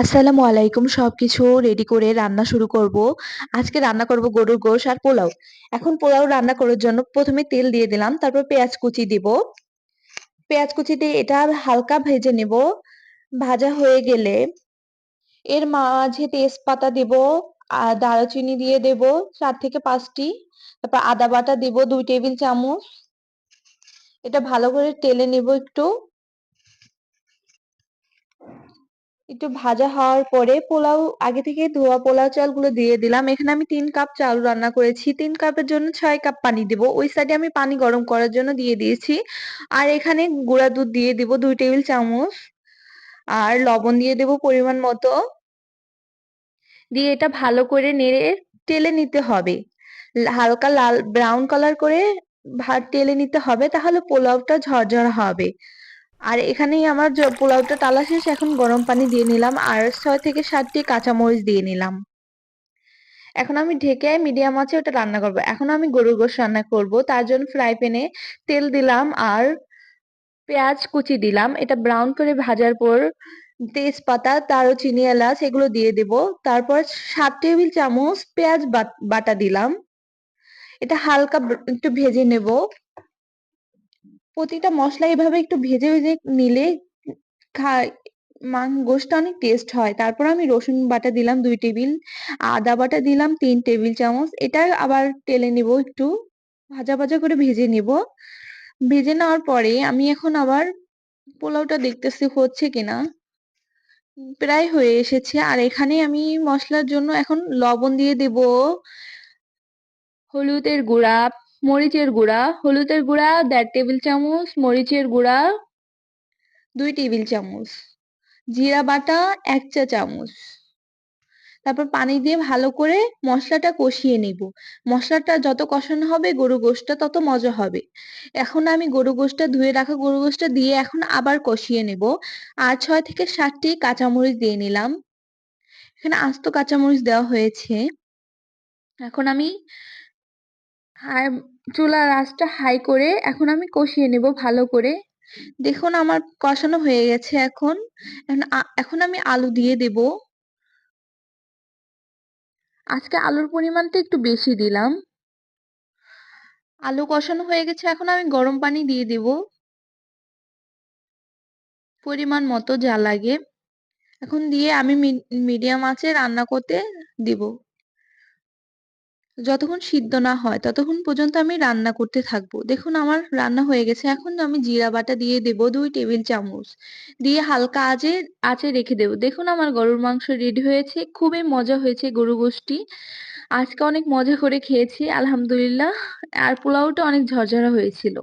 আসসালামু আলাইকুম। সবকিছু রেডি করে রান্না শুরু করব। আজকে রান্না করব গরুর গোশ আর পোলাও। এখন পোলাও রান্না করার জন্য প্রথমে তেল দিয়ে দিলাম, তারপর পেঁয়াজ কুচি দিব। পেঁয়াজ কুচি দিয়ে এটা হালকা ভেজে নেব। ভাজা হয়ে গেলে এর মাঝে তেজপাতা দিব, আর দারুচিনি দিয়ে দেব চার থেকে পাঁচটি তারপর আদা বাটা দিব দুই টেবিল চামচ। এটা ভালো করে টেলে নেব একটু। একটু ভাজা হওয়ার পরে পোলাও, আগে থেকে ধোয়া পোলাও চালগুলো দিয়ে দিলাম। এখানে আমি তিন কাপ চাল রান্না করেছি। তিন কাপের জন্য ছয় কাপ পানি দিব। ওই সাইডে আমি পানি গরম করার জন্য দিয়ে দিয়েছি। আর এখানে গুঁড়া দুধ দিয়ে দিব দুই টেবিল চামচ। আর লবণ দিয়ে দেব পরিমাণ মতো। দিয়ে এটা ভালো করে নেড়ে টেলে নিতে হবে। হালকা লাল ব্রাউন কালার করে ভাত টেলে নিতে হবে তাহলে পোলাওটা ঝরঝরা হবে। আর এখানেই আমার পোলাওটা টালা শেষ, এখন গরম পানি দিয়ে নিলাম আর ছয় থেকে সাতটি কাঁচামরিচ দিয়ে নিলাম। এখন আমি ঢেকে মিডিয়াম আছে ওটা রান্না করব। এখন আমি গরুর গোশ রান্না করব। তার জন্য ফ্রাই প্যানে তেল দিলাম আর পেঁয়াজ কুচি দিলাম। এটা ব্রাউন করে ভাজার পর তেজপাতা চিনি এলাচ এগুলো দিয়ে দেব। তারপর সাত টেবিল চামচ পেঁয়াজ বাটা দিলাম। এটা হালকা একটু ভেজে নেব। প্রতিটা মশলা এভাবে একটু ভেজে ভেজে নিলে মান গোশটা অনেক টেস্ট হয়। তারপর আমি রসুন বাটা দিলাম দুই টেবিল, আদা বাটা দিলাম তিন টেবিল চামচ। এটা আবার টেলে নিব একটু, ভাজা ভাজা করে ভেজে নিব। ভেজে নেওয়ার পরে আমি এখন আবার পোলাওটা দেখতেছি হচ্ছে কিনা। প্রায় হয়ে এসেছে। আর এখানে আমি মশলার জন্য এখন লবণ দিয়ে দেব, হলুদের গুঁড়া মরিচের গুঁড়া, হলুদের গুঁড়া, দেড় টেবিল চামচ, মরিচের গুঁড়া, দুই টেবিল চামচ, জিরা বাটা, এক চা চামচ। তারপর পানি দিয়ে ভালো করে মশলাটা কষিয়ে নিব। মশলাটা যত কষানো হবে, গরু গোশটা তত মজা হবে। এখন আমি গরু গোশটা, ধুয়ে রাখা গরু গোশটা দিয়ে এখন আবার কষিয়ে নেব। আর ছয় থেকে সাতটি কাঁচামরিচ দিয়ে নিলাম। এখানে আস্ত কাঁচামরিচ দেওয়া হয়েছে। এখন আমি চুলার আঁচটা হাই করে এখন আমি কষিয়ে নেব ভালো করে। দেখুন আমার কষানো হয়ে গেছে এখন। এখন আমি আলু দিয়ে দেব। আজকে আলুর পরিমাণটা একটু বেশি দিলাম। আলু কষানো হয়ে গেছে, এখন আমি গরম পানি দিয়ে দেব। পরিমাণ মতো যা লাগে। এখন দিয়ে আমি মিডিয়াম আঁচে রান্না করতে দিব। যতক্ষণ সিদ্ধ না হয়, ততক্ষণ পর্যন্ত আমি রান্না করতে থাকব। দেখুন, আমার রান্না হয়ে গেছে। এখন আমি জিরা বাটা দিয়ে দেব দুই টেবিল চামচ। দিয়ে হালকা আঁচে আঁচে রেখে দেবো। দেখুন, আমার গরুর মাংস রেডি হয়েছে। খুবই মজা হয়েছে গরু গোষ্ঠী। আজকে অনেক মজা করে খেয়েছি, আলহামদুলিল্লাহ। আর পোলাওটা অনেক ঝরঝরা হয়েছিল।